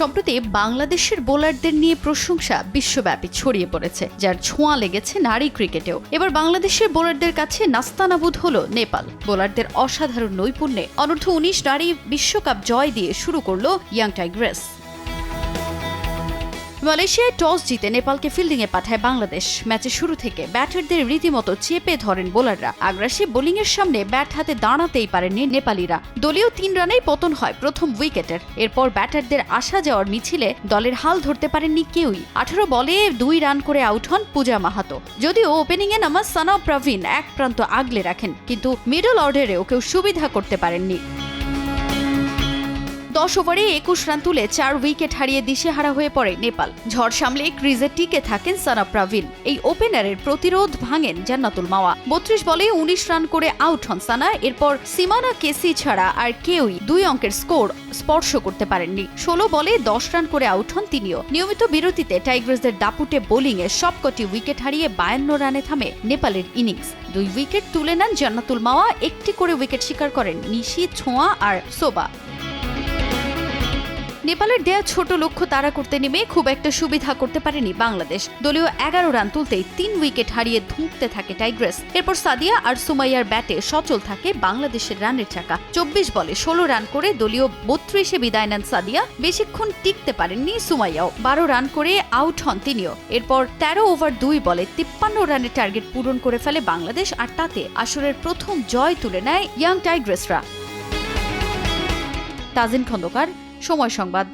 সম্প্রতি বাংলাদেশের বোলারদের নিয়ে প্রশংসা বিশ্বব্যাপী ছড়িয়ে পড়েছে, যার ছোঁয়া লেগেছে নারী ক্রিকেটেও। এবার বাংলাদেশের বোলারদের কাছে নাস্তানাবুদ হল নেপাল। বোলারদের অসাধারণ নৈপুণ্যে অনূর্ধ্ব উনিশ নারী বিশ্বকাপ জয় দিয়ে শুরু করল ইয়াং টাইগ্রেস। মালয়েশিয়ায় টস জিতে নেপালকে ফিল্ডিংয়ে পাঠায় বাংলাদেশ। ম্যাচের শুরু থেকে ব্যাটারদের রীতিমতো চেপে ধরেন বোলাররা। আগ্রাসী বোলিংয়ের সামনে ব্যাট হাতে দাঁড়াতেই পারেননি নেপালিরা। দলীয় তিন রানেই পতন হয় প্রথম উইকেটের। এরপর ব্যাটারদের আসা যাওয়ার মিছিলে দলের হাল ধরতে পারেননি কেউই। আঠারো বলে দুই রান করে আউট হন পূজা মাহাতো। যদিও ওপেনিংয়ে নামা সানা প্রবীণ এক প্রান্ত আগলে রাখেন, কিন্তু মিডল অর্ডারেও কেউ সুবিধা করতে পারেননি। দশ ওভারে একুশ রান তুলে চার উইকেট হারিয়ে দিশেহারা হয়ে পড়ে নেপাল। ঝড় সামলে ক্রিজে টিকে থাকেন সানা প্রাভিন এই ওপেনারের প্রতিরোধ ভাঙেন জান্নাতুল মাওয়া। বত্রিশ বলে উনিশ রান করে আউট হন সানা। এরপর সিমানা কেসি ছাড়া আর কেউই দুই অঙ্কের স্কোর স্পর্শ করতে পারেননি। ষোলো বলে দশ রান করে আউট হন তিনিও। নিয়মিত বিরতিতে টাইগ্রাসদের দাপুটে বোলিংয়ে সবকটি উইকেট হারিয়ে বায়ান্ন রানে থামে নেপালের ইনিংস। দুই উইকেট তুলে নেন জান্নাতুল মাওয়া। একটি করে উইকেট শিকার করেন নিশি, ছোঁয়া আর সোবা। নেপালের দেয়া ছোট লক্ষ্য তাড়া করতে নেমে খুব একটা সুবিধা করতে পারেনি বাংলাদেশ। দলীয় এগারো রান তুলতেই তিন উইকেট হারিয়ে ধুঁকতে থাকে টাইগ্রেস। এরপর সাদিয়া আর সুমাইয়ার ব্যাটে সচল থাকে বাংলাদেশের রানের চাকা। চব্বিশ বলে ষোলো রান করে দলীয় বত্রিশে বিদায় নেন সাদিয়া। বেশিক্ষণ টিকতে পারেননি সুমাইয়াও। বারো রান করে আউট হন তিনিও। এরপর তেরো ওভার দুই বলে তিপ্পান্ন রানের টার্গেট পূরণ করে ফেলে বাংলাদেশ আর তাতে আসরের প্রথম জয় তুলে নেয় ইয়াং টাইগ্রেসরা। তাজিন খন্দকার সময় সংবাদ।